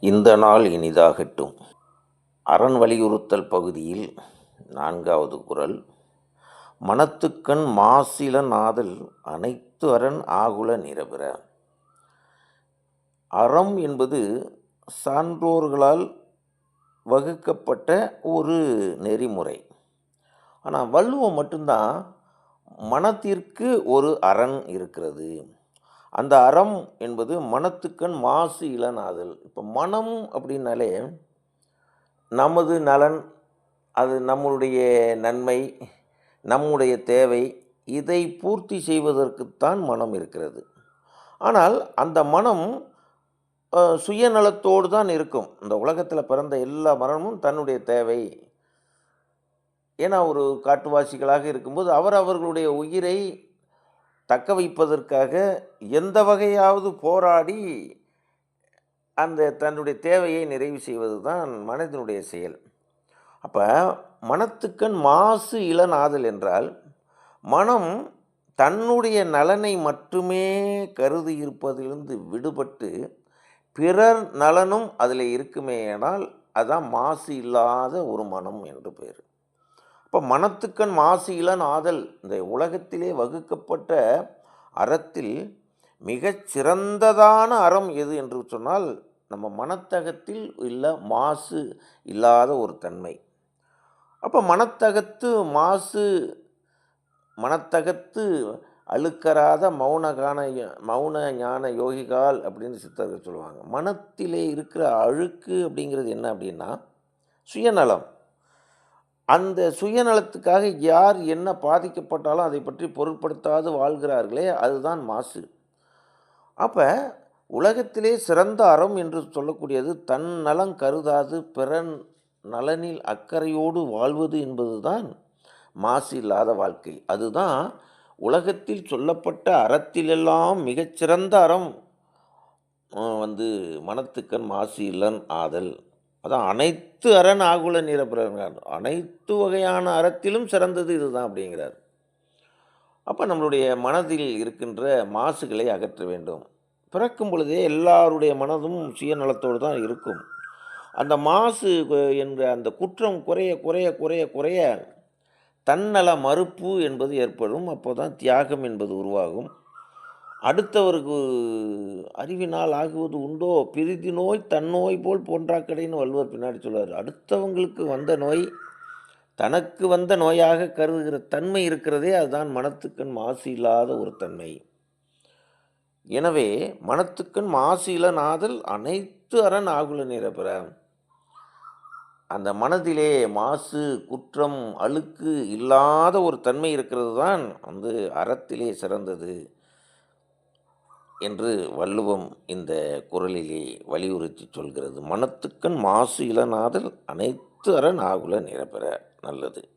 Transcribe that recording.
இந்த நாள் இனிதாகட்டும். அரண் வலியுறுத்தல் பகுதியில் நான்காவது குரல். மனத்துக்கண் மாசில நாதல் அனைத்து அரண் ஆகுல நிரபெற அறம் என்பது சான்றோர்களால் வகுக்கப்பட்ட ஒரு நெறிமுறை. ஆனால் வள்ளுவம் மட்டும்தான் மனத்திற்கு ஒரு அரண் இருக்கிறது. அந்த அறம் என்பது மனத்துக்கண் மாசு இளநாதல். இப்போ மனம் அப்படின்னாலே நமது நலன் அது நம்மளுடைய நன்மை நம்முடைய தேவை இதை பூர்த்தி செய்வதற்குத்தான் மனம் இருக்கிறது. ஆனால் அந்த மனம் சுயநலத்தோடு தான் இருக்கும். இந்த உலகத்தில் பிறந்த எல்லா மனமும் தன்னுடைய தேவை. ஏன்னா ஒரு காட்டுவாசிகளாக இருக்கும்போது அவர் அவர்களுடைய உயிரை தக்க வைப்பதற்காக எந்த வகையாவது போராடி அந்த தன்னுடைய தேவையை நிறைவு செய்வது தான் மனதினுடைய செயல். அப்போ மனத்துக்கண் மாசு இளநாதல் என்றால் மனம் தன்னுடைய நலனை மட்டுமே கருதி இருப்பதிலிருந்து விடுபட்டு பிறர் நலனும் அதில் இருக்குமேயானால் அதான் மாசு இல்லாத ஒரு மனம் என்று பேர் இப்போ மனத்துக்கண் மாசு இளநாதல் இந்த உலகத்திலே வகுக்கப்பட்ட அறத்தில் மிகச் சிறந்ததான அறம் எது என்று சொன்னால் நம்ம மனத்தகத்தில் உள்ள மாசு இல்லாத ஒரு தன்மை. அப்போ மனத்தகத்து மாசு மனத்தகத்து அழுக்கராத மௌன கான மௌன ஞான யோகிகால் அப்படின்னு சித்தர்கள் சொல்லுவாங்க. மனத்திலே இருக்கிற அழுக்கு அப்படிங்கிறது என்ன அப்படின்னா சுயநலம். அந்த சுயநலத்துக்காக யார் என்ன பாதிக்கப்பட்டாலும் அதை பற்றி பொருட்படுத்தாது வாழ்கிறார்களே அதுதான் மாசு. அப்போ உலகத்திலே சிறந்த அறம் என்று சொல்லக்கூடியது தன் நலம் கருதாது பிறன் நலனில் அக்கறையோடு வாழ்வது என்பதுதான் மாசு இல்லாத வாழ்க்கை. அதுதான் உலகத்தில் சொல்லப்பட்ட அறத்திலெல்லாம் மிகச்சிறந்த அறம். வந்து மனத்துக்கண் மாசு இல்லன் ஆதல். அதான் அனைத்து அரண் ஆகுல நிரப்புறார் அனைத்து வகையான அறத்திலும் சிறந்தது இதுதான் அப்படிங்கிறார். அப்போ நம்மளுடைய மனதில் இருக்கின்ற மாசுகளை அகற்ற வேண்டும். பிறக்கும் பொழுதே எல்லாருடைய மனதும் சுயநலத்தோடு தான் இருக்கும். அந்த மாசு என்ற அந்த குற்றம் குறைய குறைய குறைய குறைய தன்னல மறுப்பு என்பது ஏற்படும். அப்போ தான் தியாகம் என்பது உருவாகும். அடுத்தவருக்கு அறிவினால் ஆகுவது உண்டோ? பிரிதி நோய் தன்னோய் போல் போன்றாக்கடைன்னு வள்ளுவர் பின்னாடி சொல்வார் அடுத்தவங்களுக்கு வந்த நோய் தனக்கு வந்த நோயாக கருதுகிற தன்மை இருக்கிறதே அதுதான் மனத்துக்கண் மாசு இல்லாத ஒரு தன்மை. எனவே மனத்துக்கண் மாசு இளநாதல் அனைத்து அரண் ஆகுல நிரப்புற அந்த மனதிலே மாசு குற்றம் அழுக்கு இல்லாத ஒரு தன்மை இருக்கிறது தான் வந்து அறத்திலே சிறந்தது. என்று வள்ளுவம் இந்த குரலிலே வலியுறுத்தி சொல்கிறது. மனத்துக்கண் மாசு இளநாதல் அனைத்து அரண் ஆகுல நிரப்பெற நல்லது.